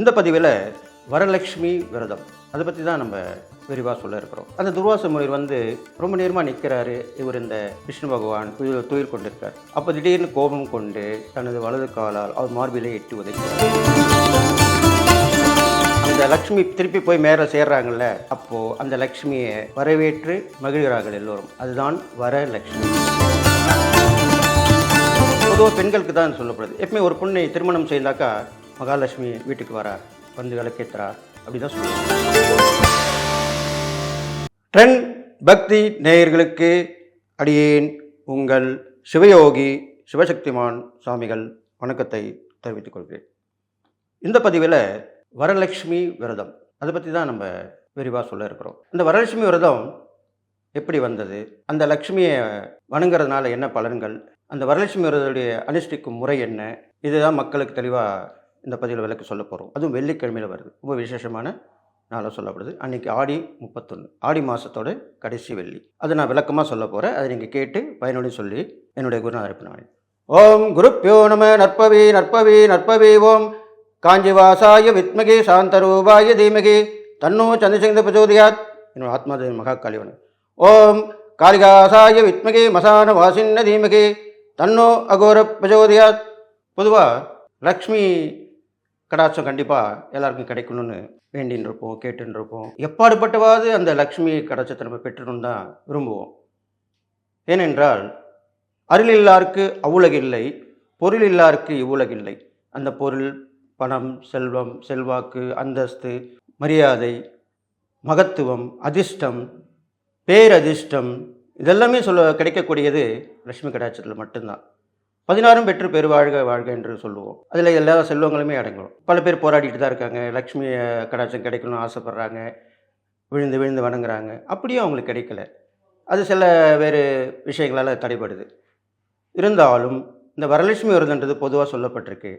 இந்த பதிவில் வரலட்சுமி விரதம். அதை பற்றி தான் நம்ம விரிவாக சொல்ல இருக்கிறோம். அந்த துர்வாச முனிவர் வந்து ரொம்ப நேரமாக நிற்கிறாரு இவர் இந்த விஷ்ணு பகவான் துயில் துயில் கொண்டிருக்கார். அப்போ திடீர்னு கோபம் கொண்டு தனது வலது காலால் அவர் மார்பிலே எட்டி உதைக்கிறார். அந்த லக்ஷ்மி திருப்பி போய் மேலே சேர்றாங்கல்ல அப்போது அந்த லக்ஷ்மியை வரவேற்று மகிழ்கிறார்கள் எல்லோரும். அதுதான் வரலட்சுமி. பொதுவாக பெண்களுக்கு தான் சொல்லப்படுது. எப்பவுமே ஒரு பொண்ணை திருமணம் செய்தாக்கா மகாலட்சுமி வீட்டுக்கு வரா வந்து விளக்கேத்துறா அப்படி தான் சொல்லுவாங்க ட்ரெண்ட் பக்தி நேயர்களுக்கு அடியேன் உங்கள் சிவயோகி சிவசக்திமான் சுவாமிகள் வணக்கத்தை தெரிவித்துக் கொள்கிறேன். இந்த பதிவில் வரலட்சுமி விரதம் அதை பற்றி தான் நம்ம விரிவாக சொல்ல இருக்கிறோம். இந்த வரலட்சுமி விரதம் எப்படி வந்தது? அந்த லக்ஷ்மியை வணங்குறதுனால என்ன பலன்கள்? அந்த வரலட்சுமி விரதத்துடைய அனுஷ்டிக்கும் முறை என்ன? இதுதான் மக்களுக்கு தெளிவாக இந்த பதிவில் விளக்கு சொல்ல போகிறோம் அதுவும் வெள்ளிக்கிழமையில் வருது. ரொம்ப விசேஷமான நாளாக சொல்லப்படுது. அன்றைக்கி ஆடி முப்பத்தொன்று ஆடி மாதத்தோட கடைசி வெள்ளி. அதை நான் விளக்கமாக சொல்ல போகிறேன் அதை நீங்கள் கேட்டு பயனுடன் சொல்லி என்னுடைய குருநாதர் அனுப்பினானே ஓம் குருப்பியோ நம நற்பவி நற்பவி நற்பவி ஓம். காஞ்சிவாசாய வித்மகி சாந்தரூபாய தீமகி. தன்னோ சந்திரசேகர பிரச்சோதியாத். என்னோட ஆத்மாதேவி மகா காளிவன் ஓம் காளிகாசாய வித்மகி மசான வாசின்ன தீமகி. தன்னோ அகோர பிரச்சோதியாத். பொதுவாக லக்ஷ்மி கடாட்சம் கண்டிப்பாக எல்லாருக்கும் கிடைக்கணும்னு வேண்டின்னு இருப்போம் கேட்டுன்னு இருப்போம் எப்பாடுபட்டவாது அந்த லக்ஷ்மி கடாட்சத்தை நம்ம பெற்றணும் தான் விரும்புவோம். ஏனென்றால் அருள் இல்லாருக்கு அவ்வுலகில்லை பொருள் இல்லாருக்கு இவ்வுலகில்லை அந்த பொருள் பணம் செல்வம் செல்வாக்கு அந்தஸ்து மரியாதை மகத்துவம் அதிர்ஷ்டம் பேரதிர்ஷ்டம் இதெல்லாமே சொல்ல கிடைக்கக்கூடியது லட்சுமி கடாட்சத்தில் மட்டும்தான். பதினாறும் பெற்று பெருவாழ்க வாழ்க என்று சொல்லுவோம். அதில் எல்லா செல்வங்களுமே அடங்கும். பல பேர் போராடிட்டு தான் இருக்காங்க. லக்ஷ்மி கடாட்சம் கிடைக்கணும்னு ஆசைப்பட்றாங்க. விழுந்து விழுந்து வணங்குறாங்க. அப்படியும் அவங்களுக்கு கிடைக்கல. அது சில வேறு விஷயங்களால் தடைபடுது. இருந்தாலும் இந்த வரலட்சுமி விரதன்றது பொதுவாக சொல்லப்பட்டிருக்கு.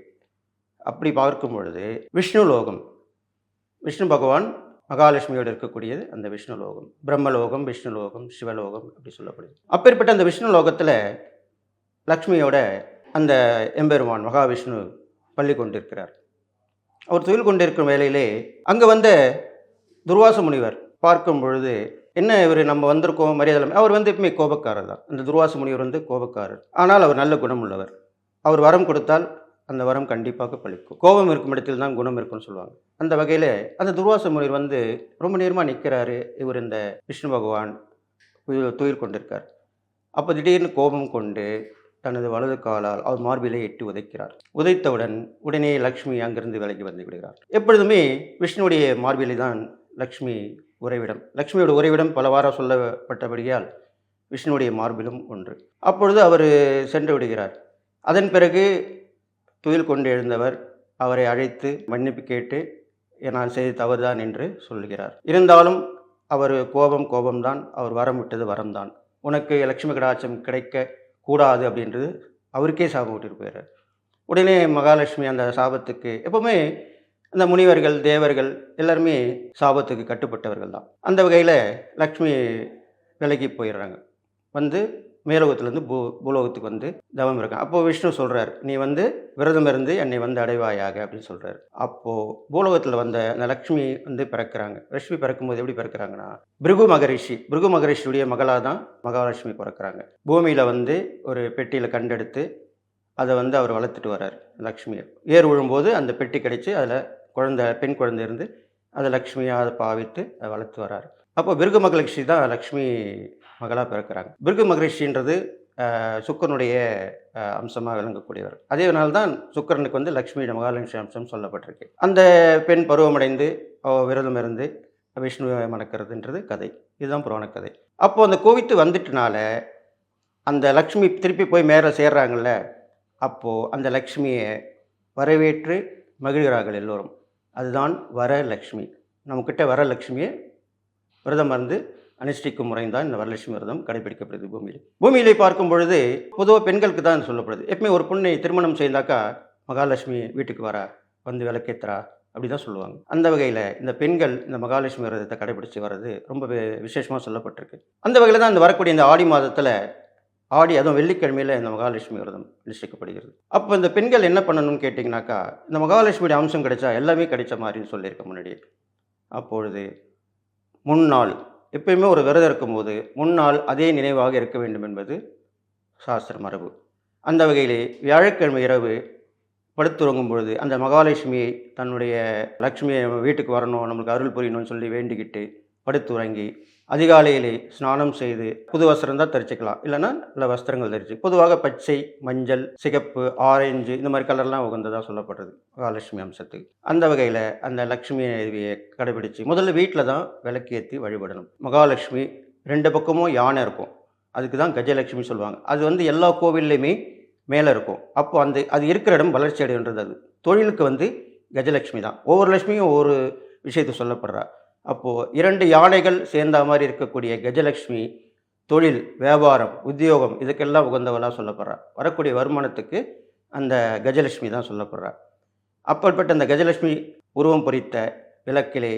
அப்படி பார்க்கும் பொழுது விஷ்ணு லோகம். விஷ்ணு பகவான் மகாலட்சுமியோடு இருக்கக்கூடியது அந்த விஷ்ணு லோகம். பிரம்மலோகம் விஷ்ணு லோகம் சிவலோகம் அப்படி சொல்லப்படுது. அப்பேற்பட்ட அந்த விஷ்ணு லோகத்தில் லக்ஷ்மியோட அந்த எம்பெருமான் மகாவிஷ்ணு பள்ளி கொண்டிருக்கிறார். அவர் தொழில் கொண்டிருக்கும் வேளையிலே அங்கே வந்த துர்வாச முனிவர் பார்க்கும் பொழுது என்ன இவர் நம்ம வந்திருக்கோம் மரியாதை அவர் வந்து எப்பவுமே கோபக்காரர் தான். அந்த துர்வாச முனிவர் வந்து கோபக்காரர். ஆனால் அவர் நல்ல குணம் உள்ளவர் அவர் வரம் கொடுத்தால் அந்த வரம் கண்டிப்பாக பழிக்கும். கோபம் இருக்கும் இடத்தில் தான் குணம் இருக்கும்னு சொல்லுவாங்க. அந்த வகையில் அந்த துர்வாச முனிவர் வந்து ரொம்ப நேரமாக நிற்கிறாரு இவர் இந்த விஷ்ணு பகவான் துயில் துயில் கொண்டிருக்கார். அப்போ திடீர்னு கோபம் கொண்டு தனது வலது காலால் அவர் மார்பிலே எட்டி உதைக்கிறார். உதைத்தவுடன் உடனே லக்ஷ்மி அங்கிருந்து விலகி வந்து விடுகிறார். எப்பொழுதுமே விஷ்ணுவுடைய மார்பிலே தான் லக்ஷ்மி உறைவிடம். லக்ஷ்மியோட உறைவிடம் பல வாரம் சொல்லப்பட்டபடியால் விஷ்ணுவுடைய மார்பிலும் ஒன்று. அப்பொழுது அவர் சென்று விடுகிறார். அதன் பிறகு துயில் கொண்டு எழுந்தவர் அவரை அழைத்து மன்னிப்பு கேட்டு நான் செய்த தவறுதான் என்று சொல்கிறார் இருந்தாலும் அவர் கோபம் கோபம்தான் அவர் வரம் விட்டது வரம்தான் உனக்கு லக்ஷ்மி கடாட்சம் கிடைக்க கூடாது அப்படின்றது அவருக்கே சாபம் விட்டுட்டு போயிடுறார். உடனே மகாலட்சுமி அந்த சாபத்துக்கு எப்பவுமே அந்த முனிவர்கள் தேவர்கள் எல்லாருமே சாபத்துக்கு கட்டுப்பட்டவர்கள் தான் அந்த வகையில் லக்ஷ்மி விலகி போயிடுறாங்க. வந்து மேலோகத்துலேருந்து பூ பூலோகத்துக்கு வந்து தவம் இருக்காங்க அப்போது விஷ்ணு சொல்கிறார் நீ வந்து விரதம் இருந்து என்னை வந்து அடைவாயாக அப்படின்னு சொல்கிறார் அப்போது பூலோகத்தில் வந்த அந்த லக்ஷ்மி வந்து பிறக்கிறாங்க. லக்ஷ்மி பிறக்கும்போது எப்படி பிறக்கிறாங்கன்னா பிருகு மகரிஷி பிருகு மகரிஷியுடைய மகளாக தான் மகாலட்சுமி பிறக்கிறாங்க. பூமியில் வந்து ஒரு பெட்டியில் கண்டெடுத்து அதை வந்து அவர் வளர்த்துட்டு வர்றார் லக்ஷ்மியை. ஏர் விழும்போது அந்த பெட்டி கிடைச்சி அதில் குழந்தை பெண் குழந்தை இருந்து அதை லக்ஷ்மியாக அதை பாவித்து அதை வளர்த்து வர்றார். அப்போ பிருகு மகரிஷி தான் லக்ஷ்மி மகளாக பிறக்கிறாங்க. பிருகு மகரிஷின்றது சுக்கரனுடைய அம்சமாக விளங்கக்கூடியவர். அதே தான் சுக்கரனுக்கு வந்து லக்ஷ்மி மகாலட்சுமி அம்சம் சொல்லப்பட்டிருக்கு. அந்த பெண் பருவமடைந்து விரதம் இருந்து விஷ்ணுவை மணக்கிறதுன்றது கதை. இதுதான் புராண கதை. அப்போது அந்த கோவித்து வந்துட்டனால அந்த லக்ஷ்மி திருப்பி போய் மேலே சேர்றாங்கல்ல அப்போது அந்த லக்ஷ்மியை வரவேற்று மகிழ்கிறார்கள் எல்லோரும். அதுதான் வரலக்ஷ்மி நம்மக்கிட்ட வரலக்ஷ்மியை விரதம் இருந்து அனுஷ்டிக்கும் முறை தான் இந்த வரலட்சுமி விரதம் கடைபிடிக்கப்படுது பூமியில். பூமியிலே பார்க்கும் பொழுது பொதுவாக பெண்களுக்கு தான் சொல்லப்படுது. எப்பவுமே ஒரு பொண்ணை திருமணம் செய்தாக்கா மகாலட்சுமி வீட்டுக்கு வரா வந்து விளக்கேத்துறா அப்படி தான் சொல்லுவாங்க. அந்த வகையில் இந்த பெண்கள் இந்த மகாலட்சுமி விரதத்தை கடைபிடிச்சு வர்றது ரொம்ப விசேஷமாக சொல்லப்பட்டிருக்கு. அந்த வகையில் தான் இந்த வரக்கூடிய இந்த ஆடி மாதத்தில் ஆடி அதுவும் வெள்ளிக்கிழமையில் இந்த மகாலட்சுமி விரதம் அனுஷ்டிக்கப்படுகிறது. அப்போ இந்த பெண்கள் என்ன பண்ணணும்னு கேட்டிங்கனாக்கா இந்த மகாலட்சுமியுடைய அம்சம் கிடைச்சா எல்லாமே கிடைச்ச மாதிரின்னு சொல்லியிருக்க முன்னாடி அப்பொழுது முன்னாள் எப்பயுமே ஒரு விரதம் இருக்கும்போது முன்னால் அதே நினைவாக இருக்க வேண்டும் என்பது சாஸ்திர மரபு. அந்த வகையிலே வியாழக்கிழமை இரவு படுத்துறங்கும் பொழுது அந்த மகாலட்சுமியை தன்னுடைய லக்ஷ்மியை நம்ம வீட்டுக்கு வரணும் நம்மளுக்கு அருள் புரியணும்னு சொல்லி வேண்டிக்கிட்டு படுத்துறங்கி அதிகாலையிலே ஸ்நானம் செய்து புது வஸ்திரம் தான் தரிச்சுக்கலாம். இல்லைன்னா நல்ல வஸ்திரங்கள் தரிச்சு. பொதுவாக பச்சை மஞ்சள் சிகப்பு ஆரஞ்சு இந்த மாதிரி கலர்லாம் உகந்ததாக சொல்லப்படுறது. மகாலட்சுமி அம்சத்துக்கு. அந்த வகையில் அந்த லக்ஷ்மி தேவியை கடைபிடித்து முதல்ல வீட்டில் தான் விளக்கேற்றி வழிபடணும். மகாலட்சுமி ரெண்டு பக்கமும் யானை இருக்கும். அதுக்கு தான் கஜலட்சுமி சொல்லுவாங்க. அது வந்து எல்லா கோவில்லையுமே மேலே இருக்கும். அப்போ அந்த அது இருக்கிற இடம் வளர்ச்சி அடைகின்றது அது. தொழிலுக்கு வந்து கஜலட்சுமி தான். ஒவ்வொரு லட்சுமியும் ஒவ்வொரு விஷயத்தை சொல்லப்படுறா. அப்போது இரண்டு யானைகள் சேர்ந்த மாதிரி இருக்கக்கூடிய கஜலட்சுமி தொழில் வியாபாரம் உத்தியோகம் இதுக்கெல்லாம் உகந்தவளாக சொல்லப்படுறா. வரக்கூடிய வருமானத்துக்கு அந்த கஜலட்சுமி தான் சொல்லப்படுறா. அப்பற்பட்ட அந்த கஜலட்சுமி உருவம் பொறித்த விளக்கிலே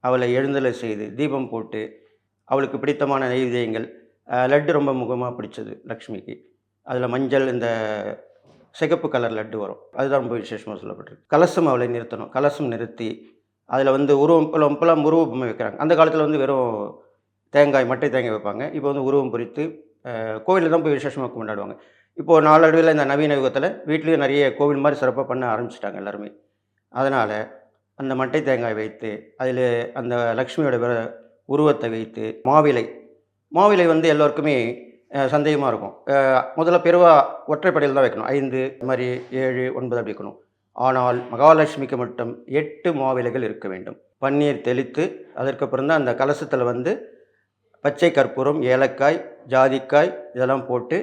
அவளை எழுந்தலை செய்து தீபம் போட்டு அவளுக்கு பிடித்தமான நைவேத்தியங்கள் லட்டு ரொம்ப முகமாக பிடிச்சது லக்ஷ்மிக்கு அதில் மஞ்சள் இந்த சிகப்பு கலர் லட்டு வரும். அதுதான் ரொம்ப விசேஷமாக சொல்லப்பட்டிருக்கு. கலசம் அவளை நிறுத்தணும். கலசம் நிறுத்தி அதில் வந்து உருவம் இப்போலாம் இப்போலாம் உருவ பொம்மை வைக்கிறாங்க. அந்த காலத்தில் வந்து வெறும் தேங்காய் மட்டை தேங்காய் வைப்பாங்க. இப்போ வந்து உருவம் பொறித்து கோவிலில் தான் போய் விசேஷமாக கொண்டாடுவாங்க இப்போது நாளடைவில் இந்த நவீன யுகத்தில் வீட்லேயும் நிறைய கோவில் மாதிரி சிறப்பாக பண்ண ஆரம்பிச்சிட்டாங்க எல்லாருமே. அதனால் அந்த மட்டை தேங்காய் வைத்து அதில் அந்த லக்ஷ்மியோட விர- உருவத்தை வைத்து மாவிலை மாவிலை வந்து எல்லோருக்குமே சந்தேகமாக இருக்கும். முதல்ல பெருவா ஒற்றைப்படையில் தான் வைக்கணும். ஐந்து இது மாதிரி ஏழு ஒன்பது அப்படி வைக்கணும் ஆனால் மகாலட்சுமிக்கு மட்டும் எட்டு மாவிலைகள் இருக்க வேண்டும். பன்னீர் தெளித்து அதற்கப்புறம் தான் அந்த கலசத்தில் வந்து பச்சை கற்பூரம் ஏலக்காய் ஜாதிக்காய் இதெல்லாம் போட்டு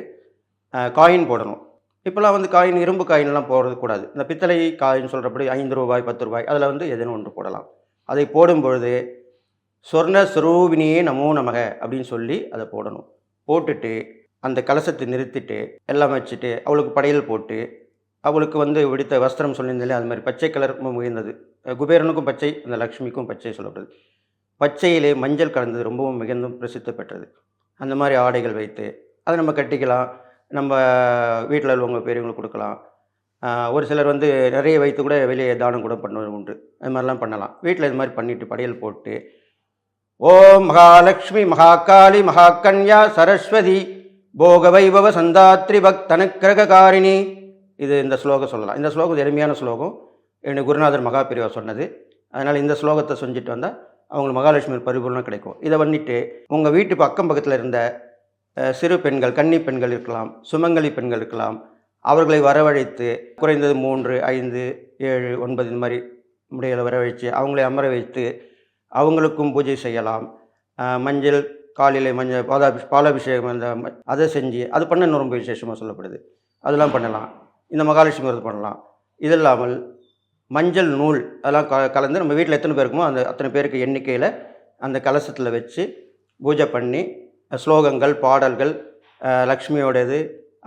காயின் போடணும். இப்போலாம் வந்து காயின் இரும்பு காயின்லாம் போடுறது கூடாது. இந்த பித்தளை காயின் சொல்கிறபடி ஐந்து ரூபாய் பத்து ரூபாய் அதில் வந்து எதனும் ஒன்று போடலாம். அதை போடும் பொழுது சொர்ண சுரூபினியே நமோ நமக அப்படின்னு சொல்லி அதை போடணும். போட்டுட்டு அந்த கலசத்தை நிறுத்திட்டு எல்லாம் வச்சுட்டு அவளுக்கு படையல் போட்டு அவளுக்கு வந்து விடுத்த வஸ்திரம் சொல்லியிருந்தாலே அது மாதிரி பச்சை கலர் ரொம்ப குபேரனுக்கும் பச்சை அந்த லக்ஷ்மிக்கும் பச்சை சொல்லப்படுது. பச்சையிலே மஞ்சள் கலந்தது ரொம்பவும் மிகுந்தும் பிரசித்தி பெற்றது. அந்த மாதிரி ஆடைகள் வைத்து அதை நம்ம கட்டிக்கலாம். நம்ம வீட்டில் உள்ளவங்க பெரியவங்களுக்கு கொடுக்கலாம். ஒரு சிலர் வந்து நிறைய வைத்து கூட வெளியே தானம் கூட பண்ணுவது உண்டு. அது மாதிரிலாம் பண்ணலாம். வீட்டில் இது மாதிரி பண்ணிட்டு படையல் போட்டு ஓம் மகாலட்சுமி மகாகாளி மகாகன்யா சரஸ்வதி போக வைபவ சந்தாத்ரி பக்தனுக்கிரகாரிணி இது இந்த ஸ்லோகம் சொல்லலாம். இந்த ஸ்லோகம் எளிமையான ஸ்லோகம். எனக்கு குருநாதர் மகாபிரிவா சொன்னது. அதனால் இந்த ஸ்லோகத்தை செஞ்சுட்டு வந்தால் அவங்களுக்கு மகாலட்சுமி பரிபூர்ணம் கிடைக்கும். இதை வந்துட்டு உங்கள் வீட்டு அக்கம் பக்கத்தில் இருந்த சிறு பெண்கள் கன்னி பெண்கள் இருக்கலாம் சுமங்கலி பெண்கள் இருக்கலாம் அவர்களை வரவழைத்து குறைந்தது மூன்று ஐந்து ஏழு ஒன்பது இந்த மாதிரி முடிகளை வரவழைத்து அவங்களை அமர வைத்து அவங்களுக்கும் பூஜை செய்யலாம். மஞ்சள் காலையில் மஞ்சள் பாதாபி பாலாபிஷேகம் அந்த அதை செஞ்சு அது பண்ண இன்னும் ரொம்ப விசேஷமாக சொல்லப்படுது. அதெல்லாம் பண்ணலாம். இந்த மகாலட்சுமி விரதம் பண்ணலாம். இது இல்லாமல் மஞ்சள் நூல் அதெல்லாம் க கலந்து நம்ம வீட்டில் எத்தனை பேர் இருக்குமோ அந்த அத்தனை பேருக்கு எண்ணிக்கையில் அந்த கலசத்தில் வச்சு பூஜை பண்ணி ஸ்லோகங்கள் பாடல்கள் லக்ஷ்மியோடையது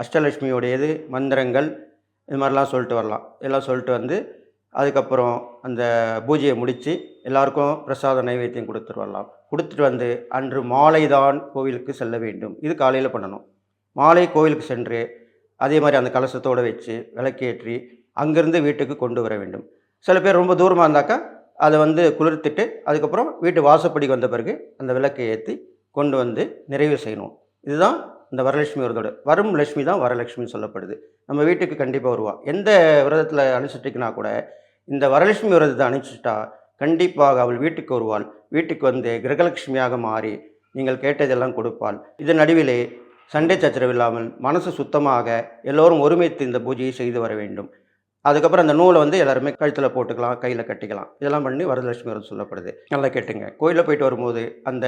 அஷ்டலட்சுமியோடையது மந்திரங்கள் இது மாதிரிலாம் சொல்லிட்டு வரலாம். எல்லாம் சொல்லிட்டு வந்து அதுக்கப்புறம் அந்த பூஜையை முடித்து எல்லாருக்கும் பிரசாத நைவேத்தியம் கொடுத்துட்டு வரலாம். கொடுத்துட்டு வந்து அன்று மாலை தான் கோவிலுக்கு செல்ல வேண்டும். இது காலையில் பண்ணணும். மாலை கோவிலுக்கு சென்று அதே மாதிரி அந்த கலசத்தோடு வச்சு விளக்கேற்றி அங்கேருந்து வீட்டுக்கு கொண்டு வர வேண்டும். சில பேர் ரொம்ப தூரமாக இருந்தாக்கா அதை வந்து குளிர்த்திட்டு அதுக்கப்புறம் வீட்டு வாசப்படிக்கு வந்த பிறகு அந்த விளக்கை ஏற்றி கொண்டு வந்து நிறைவு செய்யணும். இதுதான் இந்த வரலட்சுமி விரதோட. வரும் லட்சுமி தான் வரலட்சுமின்னு சொல்லப்படுது. நம்ம வீட்டுக்கு கண்டிப்பாக வருவா. எந்த விரதத்தில் அனுசரிச்சிட்டிங்கன்னா கூட இந்த வரலட்சுமி விரதத்தை அனுப்பிச்சிட்டா கண்டிப்பாக அவள் வீட்டுக்கு வருவாள். வீட்டுக்கு வந்து கிரகலட்சுமியாக மாறி நீங்கள் கேட்டதெல்லாம் கொடுப்பாள். இதன் நடுவிலே சண்டை சச்சரவு இல்லாமல் மனசு சுத்தமாக எல்லோரும் ஒருமித்து இந்த பூஜையை செய்து வர வேண்டும். அதுக்கப்புறம் அந்த நூலை வந்து எல்லாருமே கழுத்தில் போட்டுக்கலாம் கையில் கட்டிக்கலாம். இதெல்லாம் பண்ணி வரதலட்சுமி விரதம் சொல்லப்படுது. நல்லா கேட்டுங்க. கோயிலில் போயிட்டு வரும்போது அந்த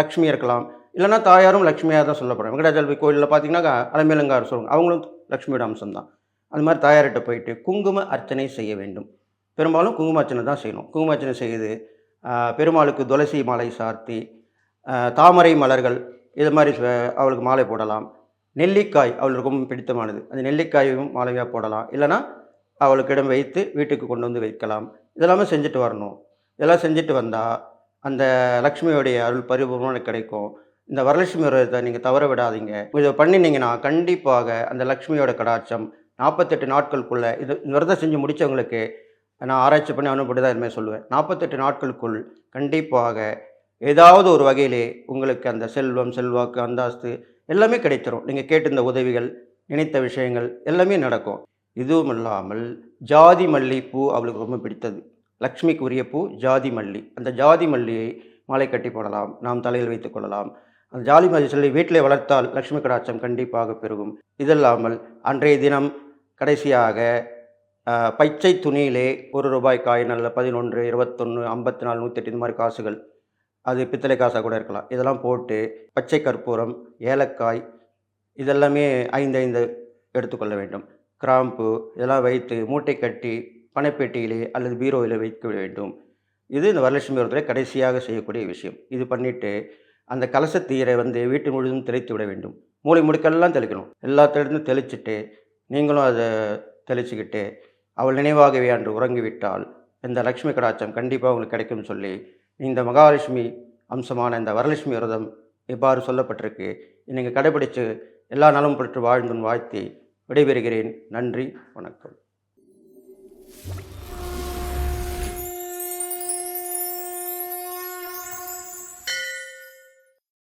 லக்ஷ்மி இருக்கலாம். இல்லைன்னா தாயாரும் லக்ஷ்மியாக தான் சொல்லப்படுறாங்க வெங்கடாச்சலபதி கோயிலில் பார்த்தீங்கன்னா அலமேலங்கார் சொல்லுவாங்க. அவங்களும் லக்ஷ்மியோட அம்சம் தான். அது மாதிரி தாயார்கிட்ட போயிட்டு குங்கும அர்ச்சனை செய்ய வேண்டும். பெரும்பாலும் குங்கும அர்ச்சனை தான் செய்யணும். குங்கும அர்ச்சனை செய்து பெருமாளுக்கு துளசி மாலை சார்த்தி தாமரை மலர்கள் இது மாதிரி அவளுக்கு மாலை போடலாம். நெல்லிக்காய் அவளுக்கு ரொம்ப பிடித்தமானது. அந்த நெல்லிக்காயும் மாலையாக போடலாம். இல்லைன்னா அவளுக்கிடம் வைத்து வீட்டுக்கு கொண்டு வந்து வைக்கலாம். இதெல்லாமே செஞ்சுட்டு வரணும். இதெல்லாம் செஞ்சுட்டு வந்தால் அந்த லக்ஷ்மியோடைய அருள் பரிபூர்ணம் கிடைக்கும். இந்த வரலட்சுமி விரதத்தை நீங்கள் தவற விடாதீங்க. இதை பண்ணினீங்கன்னா கண்டிப்பாக அந்த லக்ஷ்மியோட கடாட்சம் நாற்பத்தெட்டு நாட்களுக்குள்ளே இது இந்த விரதம் செஞ்சு முடித்தவங்களுக்கு நான் ஆராய்ச்சி பண்ணி அனுப்பப்பட்டு தான் இதுமாதிரி சொல்லுவேன். நாற்பத்தெட்டு நாட்களுக்குள் கண்டிப்பாக ஏதாவது ஒரு வகையிலே உங்களுக்கு அந்த செல்வம் செல்வாக்கு அந்தாஸ்து எல்லாமே கிடைத்திரும். நீங்கள் கேட்டிருந்த உதவிகள் நினைத்த விஷயங்கள் எல்லாமே நடக்கும். இதுவும் இல்லாமல் ஜாதி மல்லி பூ அவளுக்கு ரொம்ப பிடித்தது. லக்ஷ்மிக்கு உரிய பூ ஜாதி மல்லி. அந்த ஜாதி மல்லியை மாலை கட்டி போடலாம் நாம் தலையில் வைத்துக் கொள்ளலாம். அந்த ஜாதி மல்லி சொல்லி வீட்டிலே வளர்த்தால் லக்ஷ்மி கடாட்சம் கண்டிப்பாக பெருகும். இதில்லாமல் அன்றைய தினம் கடைசியாக பச்சை துணியிலே ஒரு ரூபாய் காயின் அல்ல பதினொன்று இருபத்தொன்று ஐம்பத்தி நாலு நூற்றி இந்த மாதிரி காசுகள் அது பித்தளை காசாக கூட இருக்கலாம். இதெல்லாம் போட்டு பச்சை கற்பூரம் ஏலக்காய் இதெல்லாமே ஐந்து ஐந்து எடுத்துக்கொள்ள வேண்டும். கிராம்பு இதெல்லாம் வைத்து மூட்டை கட்டி பணப்பெட்டியிலே அல்லது பீரோவில் வைக்க வேண்டும். இது இந்த வரலட்சுமி விரதத்தில் கடைசியாக செய்யக்கூடிய விஷயம். இது பண்ணிவிட்டு அந்த கலசத்தீரை வந்து வீட்டு முழுவதும் தெளித்து விட வேண்டும். மூளை முடுக்கெல்லாம் தெளிக்கணும். எல்லாத்திலிருந்து தெளிச்சிட்டு நீங்களும் அதை தெளிச்சுக்கிட்டு அவள் நினைவாகவே அன்று உறங்கிவிட்டால் இந்த லக்ஷ்மி கடாச்சம் கண்டிப்பாக உங்களுக்கு கிடைக்கும்னு சொல்லி இந்த மகாலட்சுமி அம்சமான இந்த வரலட்சுமி விரதம் இவ்வாறு சொல்லப்பட்டிருக்கு? நீங்கள் கடைபிடித்து எல்லா நலம் பெற்று வாழ்ந்தும் வாழ்த்தி விடைபெறுகிறேன். நன்றி வணக்கம்.